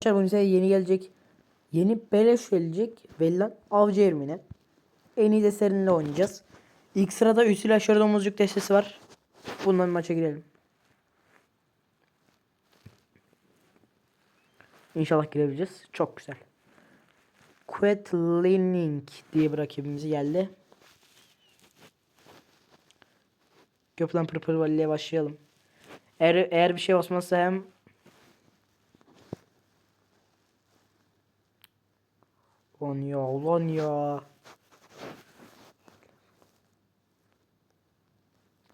Arkadaşlar bu bize yeni gelecek. Yeni beleş gelecek. Verilen avcı ermine. En iyi de serinle oynayacağız. İlk sırada Üsül aşırı domuzcuk destesi var. Bundan maça girelim. İnşallah girebileceğiz. Çok güzel. Quetlining diye bir rakibimiz geldi. Göplen Pırpır Vali'ye başlayalım. Eğer, eğer bir şey basmazsa hem Ulan ya ulan ya.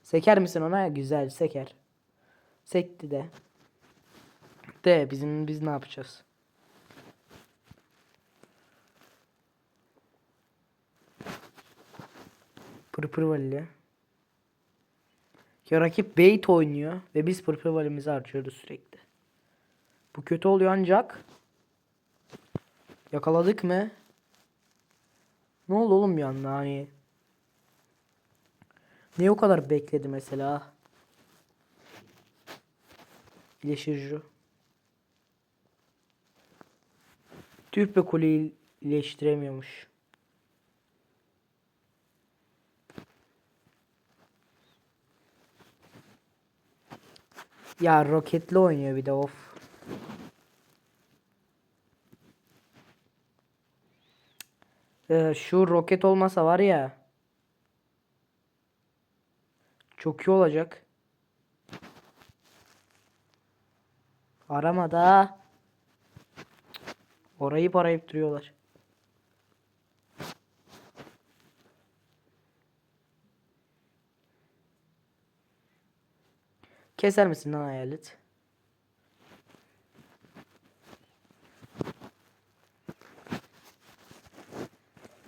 Seker misin ona? Güzel seker. Sekti de. De bizim biz ne yapacağız? Pırpır valili. Ya rakip bait oynuyor ve biz pırpır valimizi harcıyoruz sürekli. Bu kötü oluyor ancak Yakaladık mı? Ne oldu oğlum bir anda hani? Ne o kadar bekledi mesela? İyileştirici. Tüp ve kuleyi iyileştiremiyormuş. Ya roketli oynuyor bir de of. Ee, şu roket olmasa var ya. Çok iyi olacak. Aramada. Orayı arayıp duruyorlar. Keser misin lan hayalet?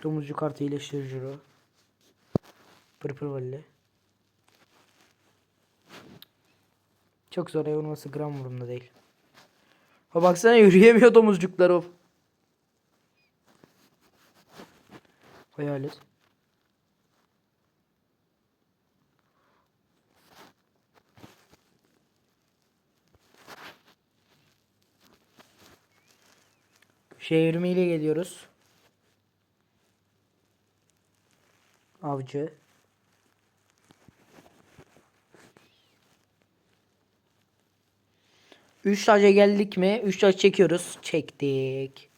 Domuzcu kartı iyileştirici o. Pırpır valli. Çok zor vurması gram vurumda değil. Ha baksana yürüyemiyor domuzcuklar o. Hayalet. Şehirmiyle geliyoruz. Avcı. Üç taca geldik mi? Üç taç çekiyoruz. Çektik.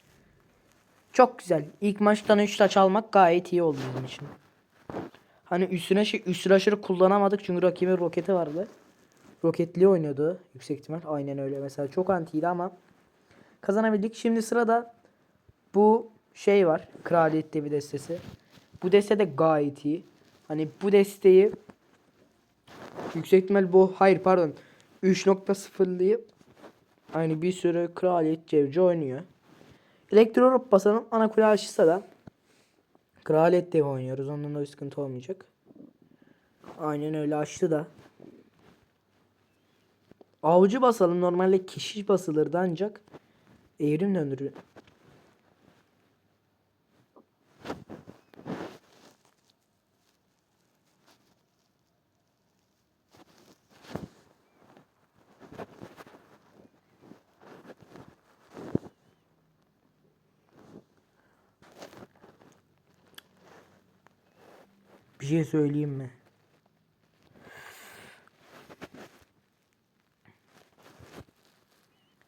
Çok güzel. İlk maçtan üç taç almak gayet iyi oldu bizim için. Hani üstüne şey, üstüne aşırı kullanamadık çünkü rakibin roketi vardı. Roketli oynuyordu yüksek ihtimal. Aynen öyle. Mesela çok antiydi ama kazanabildik. Şimdi sırada bu şey var. Kraliyet bir destesi. Bu deste de gayet iyi. Hani bu desteği yüksek ihtimal bu hayır pardon 3.0'lıyı hani bir sürü kraliyet cevci oynuyor. Elektro basalım ana kule açsa da kraliyet dev oynuyoruz. Ondan da bir sıkıntı olmayacak. Aynen öyle açtı da. Avcı basalım. Normalde kişi basılırdı ancak evrim döndürüyor. Bir şey söyleyeyim mi?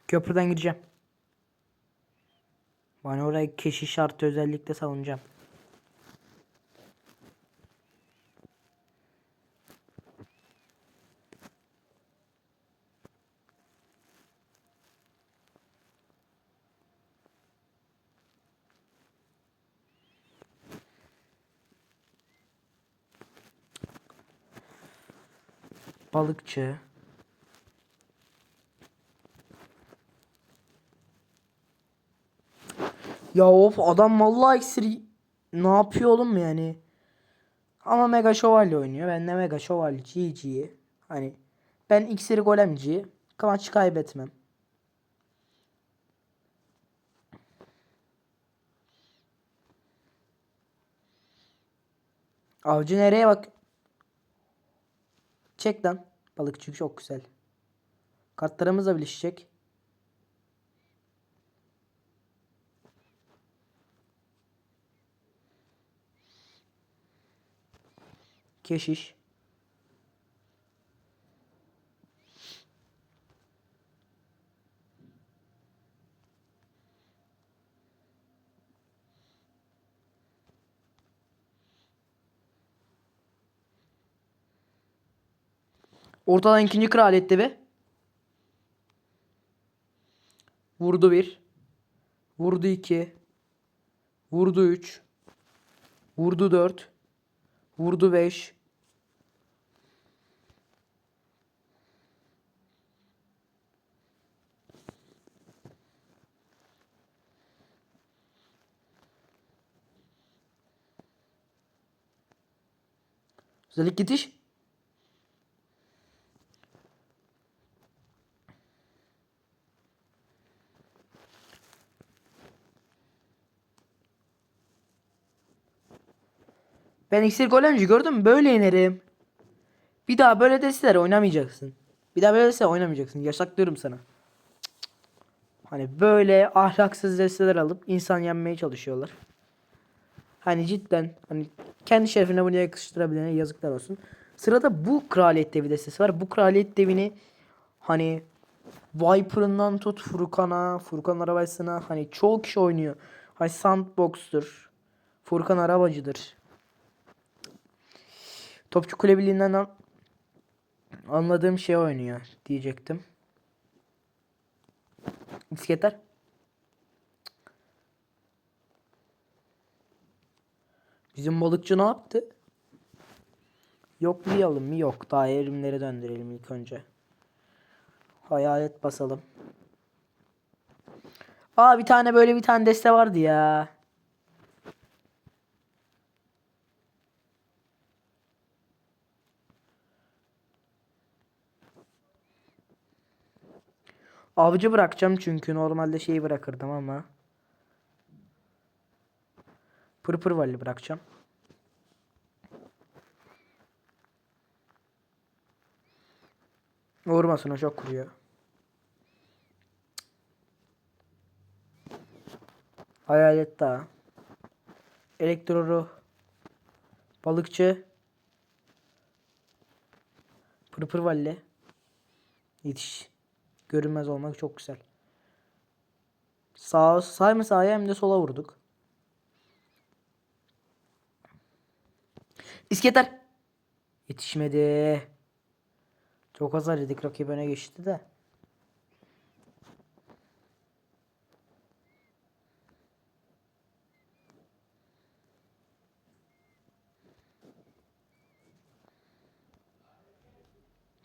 Köprüden gireceğim. Ben oraya keşiş şartı özellikle savunacağım. Balıkçı. Ya of adam vallahi iksir ne yapıyor oğlum yani? Ama Mega Şövalye oynuyor. Ben de Mega Şövalye GG. Hani ben iksiri golemci. Maç kaybetmem. Avcı nereye bak? Çek lan. Balıkçı çok güzel. Kartlarımız da birleşecek. Keşiş. Ortadan ikinci kraliyetti be. Vurdu bir. Vurdu iki. Vurdu üç. Vurdu dört. Vurdu beş. Özellik gidiş. Ben iksir golemci gördün mü? Böyle inerim. Bir daha böyle deseler oynamayacaksın. Bir daha böyle deseler oynamayacaksın. Yasaklıyorum sana. Hani böyle ahlaksız desteler alıp insan yenmeye çalışıyorlar. Hani cidden hani kendi şerefine bunu yakıştırabilene yazıklar olsun. Sırada bu kraliyet devi destesi var. Bu kraliyet devini hani Viper'ından tut Furkan'a, Furkan Arabacısına hani çoğu kişi oynuyor. Hani Sandbox'tur. Furkan Arabacıdır. Topçu Kulübü'nden an- anladığım şey oynuyor diyecektim. Bisikletler. Bizim balıkçı ne yaptı? Yoklayalım mı? Yok. Daha erimleri döndürelim ilk önce. Hayalet basalım. Aa bir tane böyle bir tane deste vardı ya. Avcı bırakacağım çünkü normalde şeyi bırakırdım ama. Pırpır valli bırakacağım. Vurmasın o çok kuruyor. Hayalet daha. Elektro ruh. Balıkçı. Pırpır valli. Yetiş. Görünmez olmak çok güzel. Sağ, sağ mı sağa hem de sola vurduk. İskender. Yetişmedi. Çok azar yedik rakip öne geçti de.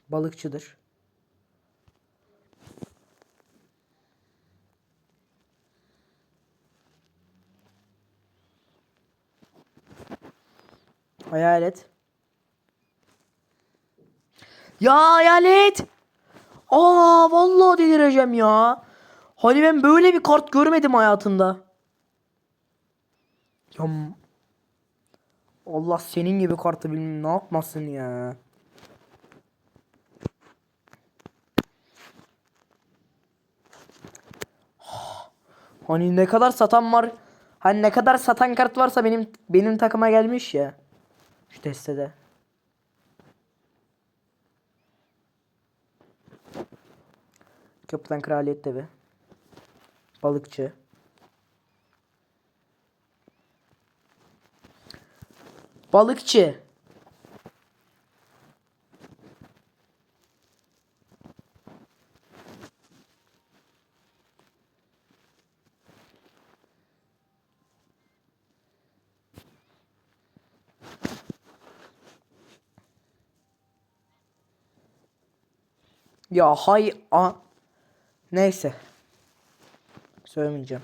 Balıkçıdır. Hayalet. Ya hayalet. Aa vallahi delireceğim ya. Hani ben böyle bir kart görmedim hayatımda. Ya Allah senin gibi kartı bilmem ne yapmasın ya. Hani ne kadar satan var. Hani ne kadar satan kart varsa benim benim takıma gelmiş ya. Şu destede. Kapıdan kraliyet devi. Balıkçı. Balıkçı. Ya hay a Neyse. Söylemeyeceğim.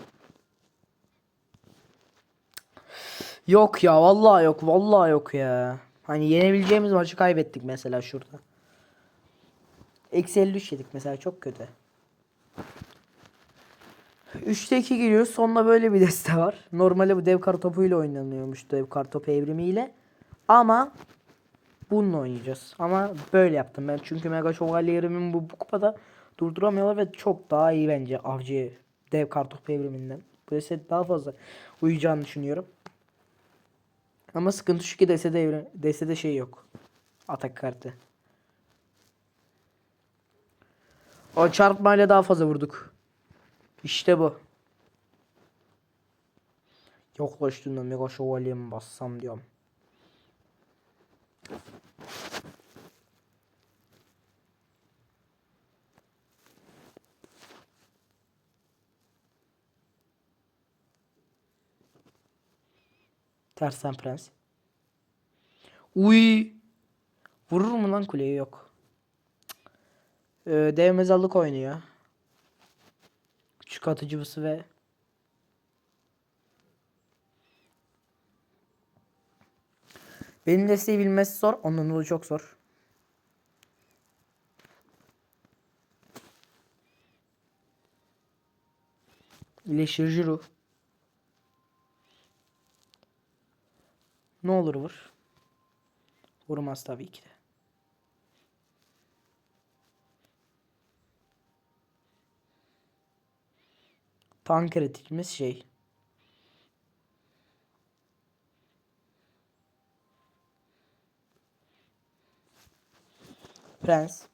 Yok ya vallahi yok vallahi yok ya. Hani yenebileceğimiz maçı kaybettik mesela şurada. Eksi 53 yedik mesela çok kötü. 3'te 2 giriyoruz. Sonunda böyle bir deste var. Normalde bu dev kartopuyla oynanıyormuş dev kartopu evrimiyle. Ama bununla oynayacağız. Ama böyle yaptım ben. Çünkü Mega Şövalyerimin bu, bu kupada durduramıyorlar ve çok daha iyi bence avcı dev kartopu evriminden. Bu deste daha fazla uyacağını düşünüyorum. Ama sıkıntı şu ki destede, evre- destede şey yok. Atak kartı. O çarpmayla daha fazla vurduk. İşte bu. Yaklaştığında mega şövalye mi bassam diyorum. Tersen prens. Uy. Vurur mu lan kuleye yok. Ee, dev mezarlık oynuyor. Küçük atıcısı ve Benim desteği bilmesi zor. Onun yolu çok zor. İyileştirici ruh. Ne olur vur. Vurmaz tabii ki de. Tank kritikimiz şey. Prens.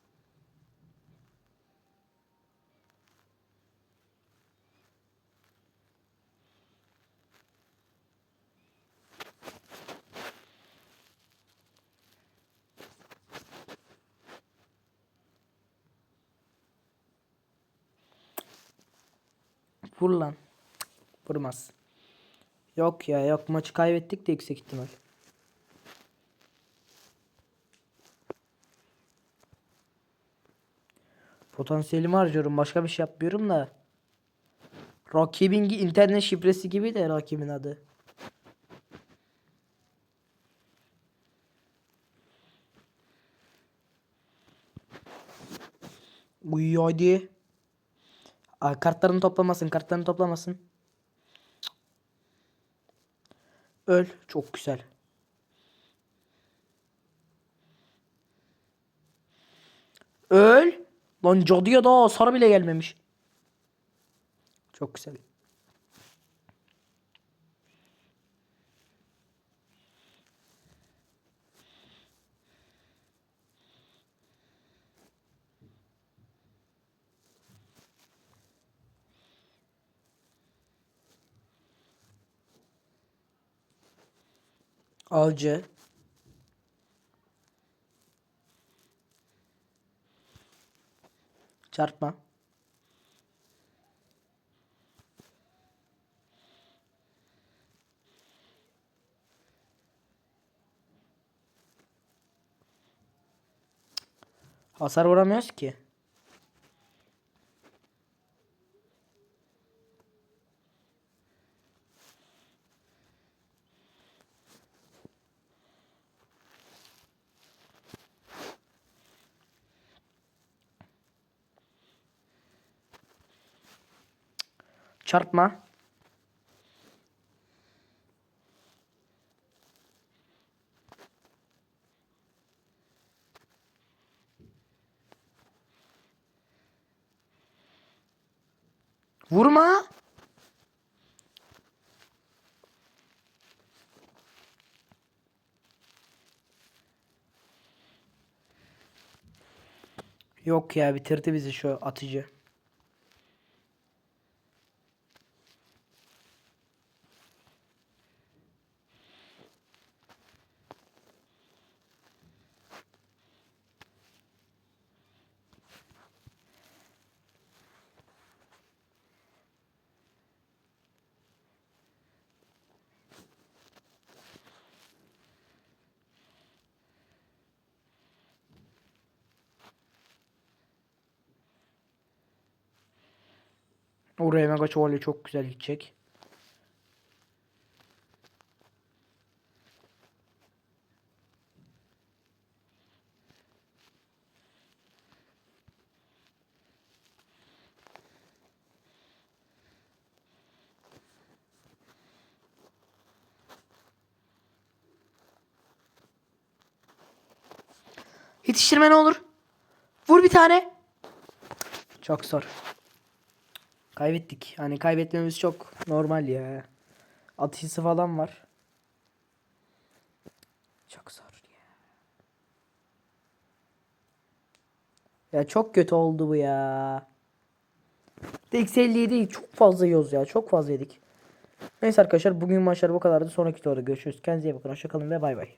Vur lan. Vurmaz. Yok ya yok maçı kaybettik de yüksek ihtimal. Potansiyelimi harcıyorum. Başka bir şey yapmıyorum da. Rakibin internet şifresi gibi de rakibin adı. Uy hadi. Aa, kartlarını toplamasın. Kartlarını toplamasın. Öl. Çok güzel. Öl. Lan cadıya daha hasar bile gelmemiş. Çok güzel. Avcı. Çarpma. Hasar vuramıyoruz ki. Çarpma. Vurma. Yok ya bitirdi bizi şu atıcı. Oraya mega şövalye çok güzel gidecek. Yetiştirme ne olur. Vur bir tane. Çok zor. Kaybettik. Hani kaybetmemiz çok normal ya. Atıcısı falan var. Çok zor ya. Ya çok kötü oldu bu ya. Eksi 57 çok fazla yiyoruz ya. Çok fazla yedik. Neyse arkadaşlar bugün maçlar bu kadardı. Sonraki videoda görüşürüz. Kendinize iyi bakın. Hoşçakalın ve bay bay.